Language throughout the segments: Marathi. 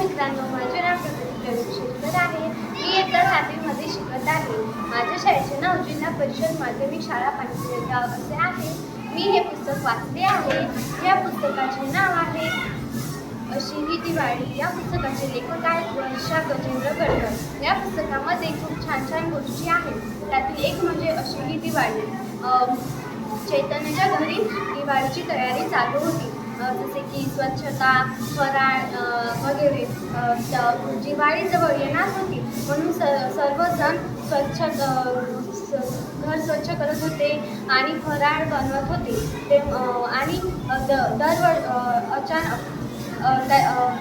मित्रांनो माझे नाव प्रकृती शेतकर आहे. मी इयत्ता सातवीमध्ये शिकत आहे. माझ्या शाळेचे नाव जिल्हा परिषद माध्यमिक शाळा पाणीपुरेगाव असे आहे. मी हे पुस्तक वाचले आहे. या पुस्तकाचे नाव आहे अशी ही दिवाळी या पुस्तकाचे लेखक आहेत वर्षा गजेंद्र गडकर. या पुस्तकामध्ये खूप छान छान गोष्टी आहेत. त्यातील एक म्हणजे अशी ही दिवाळी चैतन्याच्या घरी दिवाळीची तयारी चालू होती. जसे की स्वच्छता फराळ वगैरे. अ, त- येणार होती म्हणून स सर्वजण स्वच्छ घर स्वच्छ करत होते आणि फराळ बनवत होते. ते आणि द दरवर अचानक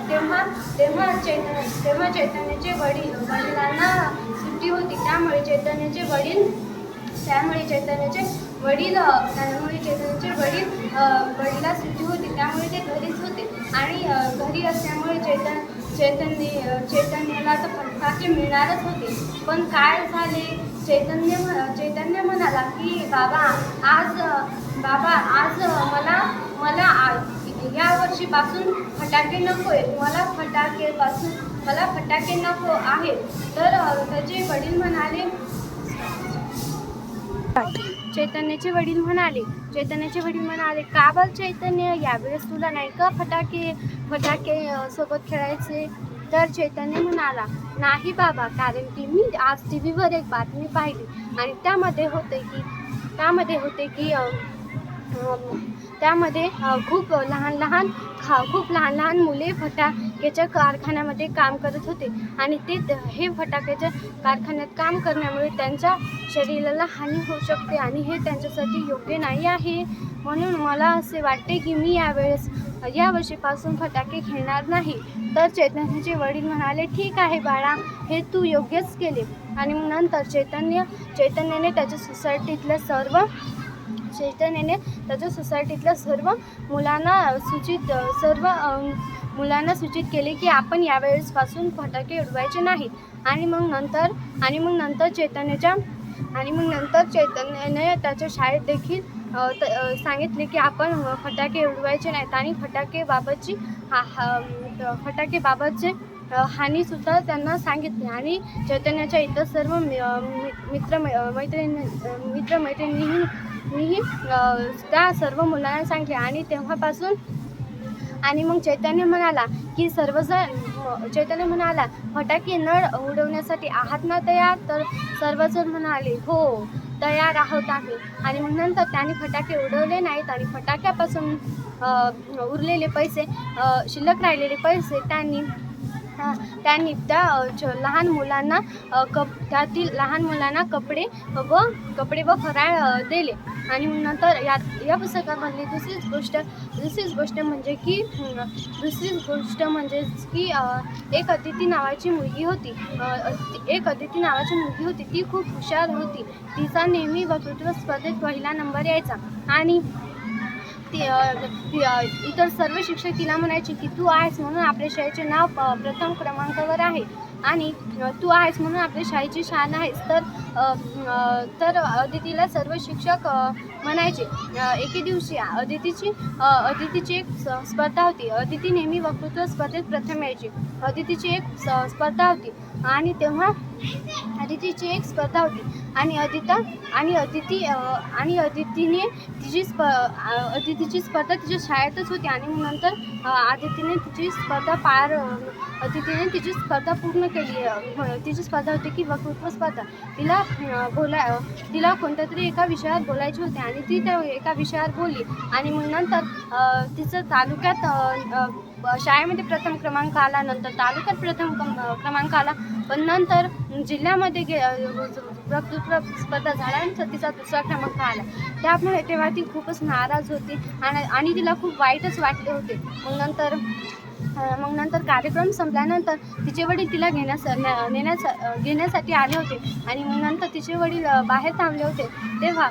तेव्हा तेव्हा चैतन्य तेव्हा चैतन्याचे वडील वडिलांना सुट्टी होती. त्यामुळे चैतन्याचे वडील त्यामुळे चैतन्याचे वडील त्यामुळे चेतनचे वडील वडिला सुट्टी होती. त्यामुळे ते घरीच होते. आणि घरी असल्यामुळे चेतन चैतन्य चेतनला तर फटाके मिळणारच होते. पण काय झाले? चैतन्य म्ह- चैतन्य म्हणाला की बाबा आज बाबा आज मला मला आ- या वर्षीपासून फटाके नको आहेत मला फटाकेपासून मला फटाके नको आहेत. तर त्याचे वडील म्हणाले चैतन्याचे वडील म्हणाले चैतन्याचे वडील म्हणाले का बघ चैतन्य? यावेळेस तुला नाही का फटाके फटाके सोबत खेळायचे? तर चैतन्य म्हणाला नाही बाबा कारण की मी आज टी व्हीवर एक बातमी पाहिली आणि त्यामध्ये होते की त्यामध्ये होते की त्यामध्ये खूप लहान लहान खा खूप लहान लहान मुले फटाक्याच्या कारखान्यामध्ये काम करत होते. आणि ते त- हे फटाक्याच्या कारखान्यात काम करण्यामुळे त्यांच्या शरीराला हानी होऊ शकते आणि हे त्यांच्यासाठी योग्य नाही आहे. म्हणून मला असे वाटते की मी यावेळेस यावर्षीपासून फटाके खेळणार नाही. तर चैतन्याचे वडील म्हणाले ठीक आहे बाळा हे तू योग्यच केले. आणि नंतर चैतन्य चैतन्याने त्याच्या सोसायटीतल्या सर्व चैतन्याने त्याच्या सोसायटीतल्या सर्व मुलांना सूचित सर्व मुलांना सूचित केले की आपण यावेळेसपासून फटाके उडवायचे नाही आणि मग नंतर आणि मग नंतर चैतन्याच्या आणि मग नंतर चैतन्याने त्याच्या शाळेत देखील त- सांगितले की आपण फटाके उडवायचे नाहीत. आणि फटाकेबाबतची हा हा फटाकेबाबतचे हानीसुद्धा त्यांना सांगितले. आणि चैतन्याच्या इतर सर्व मि- मित्र मै- मैत्रिणी मित्रमैत्रिणींनी मीही त्या सर्व मुलांना सांगितले. आणि तेव्हापासून आणि मग चैतन्य म्हणाला की सर्वजण चैतन्य म्हणाला फटाके न उडवण्यासाठी आहात ना तयार? तर सर्वजण म्हणाले हो तयार आहोत आम्ही. आणि मग नंतर त्यांनी फटाके उडवले नाहीत आणि फटाक्यापासून उरलेले पैसे शिल्लक राहिलेले पैसे त्यांनी अ, त्यांनी त्या लहान मुलांना कप त्यातील लहान मुलांना कपडे व कपडे व फराळ दिले. आणि नंतर या या पुस्तकामधली दुसरीच गोष्ट दुसरीच गोष्ट म्हणजे की दुसरीच गोष्ट म्हणजेच की एक अदिती नावाची मुलगी होती. एक अदिती नावाची मुलगी होती. ती खूप हुशार होती. तिचा नेहमी वक्तृत्व स्पर्धेत पहिला नंबर यायचा. आणि ती इतर सर्व शिक्षक तिला म्हणायचे की तू आहेस म्हणून आपल्या शाळेचे नाव प्रथम क्रमांकावर आहे. आणि तू आहेस म्हणून आपल्या शाळेची शान आहेस तर तर अदितीला सर्व शिक्षक म्हणायचे. एके दिवशी अदितीची अदितीची एक स्पर्धा होती. अदिती नेहमी वक्तृत्व स्पर्धेत प्रथम यायची. अदितीची एक स- स्पर्धा होती. आणि तेव्हा अदितीची एक स्पर्धा होती. आणि अदिता आणि अदिती आणि अदितीने तिची स्प अदितीची स्पर्धा तिच्या शाळेतच होती. आणि नंतर अदितीने तिची स्पर्धा पार अदितीने तिची स्पर्धा पूर्ण केली. हो, तिची स्पर्धा होती की वक्तृत्व स्पर्धा. तिला बोला तिला कोणत्या तरी एका विषयात बोलायचे होते. आणि ती त्या एका विषयावर बोलली. आणि मग नंतर तिचं तालुक्यात शाळेमध्ये प्रथम क्रमांक आला नंतर तालुक्यात प्रथम क्रमांक आला. पण नंतर जिल्ह्यामध्ये गे वक्तृत्व स्पर्धा झाल्यानंतर तिचा दुसरा क्रमांक आला. त्यामुळे तेव्हा ती खूपच नाराज होती आणि आणि तिला खूप वाईटच वाटले होते. मग नंतर मग नंतर कार्यक्रम संपल्यानंतर तिचे वडील तिला घेण्यास नेण्यास घेण्यासाठी आले होते. आणि मग नंतर तिचे वडील बाहेर थांबले होते. तेव्हा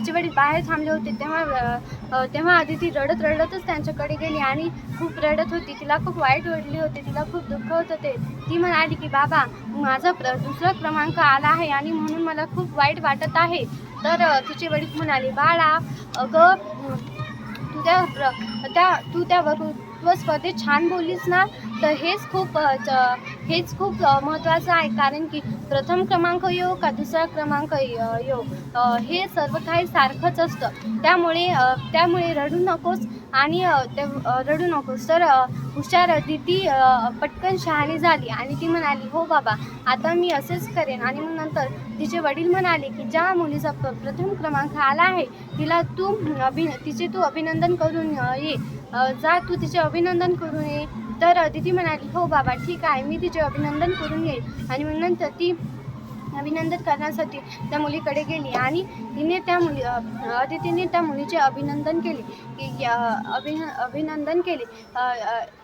तिचे वडील बाहेर थांबले होते तेव्हा तेव्हा आधी ती रडत रडतच त्यांच्याकडे गेली आणि खूप रडत होती. तिला खूप वाईट वाटली होते तिला खूप दुःख होत होते. ती म्हणाली की बाबा माझा प्र दुसरा क्रमांक आला आहे आणि म्हणून मला खूप वाईट वाटत आहे. तर तिचे वडील म्हणाले बाळा अगं तू त्या प्र- त्या तू त्या वक्तृत्व स्पर्धेत छान बोललीस ना तर हेच खूप च- हेच खूप महत्त्वाचं आहे. कारण की प्रथम क्रमांक येऊ का दुसरा क्रमांक य- येऊ हे सर्व काही सारखंच असतं. त्यामुळे त्यामुळे रडू नकोस आणि ते रडू नकोस. तर हुशार दिदी पटकन शहाणी झाली आणि ती म्हणाली हो बाबा आता मी असेच करेन. आणि मग नंतर तिचे वडील म्हणाले की ज्या मुलीचा प प्रथम क्रमांक आला आहे तिला तू अभि तिचे तू अभिनंदन करून ये. जा तू तिचे अभिनंदन करून ये. तर दिदी ती म्हणाली हो बाबा ठीक आहे मी तिचे अभिनंदन करून येईल आणि मग नंतर ती अभिनंदन करण्यासाठी त्या मुलीकडे गेली आणि तिने त्या मुली अदितीने त्या मुलीचे अभिनंदन केले की अभिन अभिनंदन केले.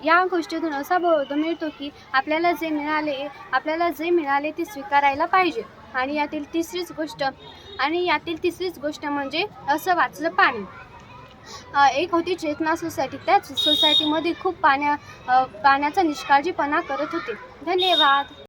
या गोष्टीतून असा बोध मिळतो की आपल्याला जे मिळाले आपल्याला जे मिळाले ते स्वीकारायला पाहिजे. आणि यातील तिसरीच गोष्ट आणि यातील तिसरीच गोष्ट म्हणजे असं वाचलं पाणी. एक होती चेतना सोसायटी. त्याच सोसायटीमध्ये खूप पाण्या पाण्याचा निष्काळजीपणा करत होते. धन्यवाद.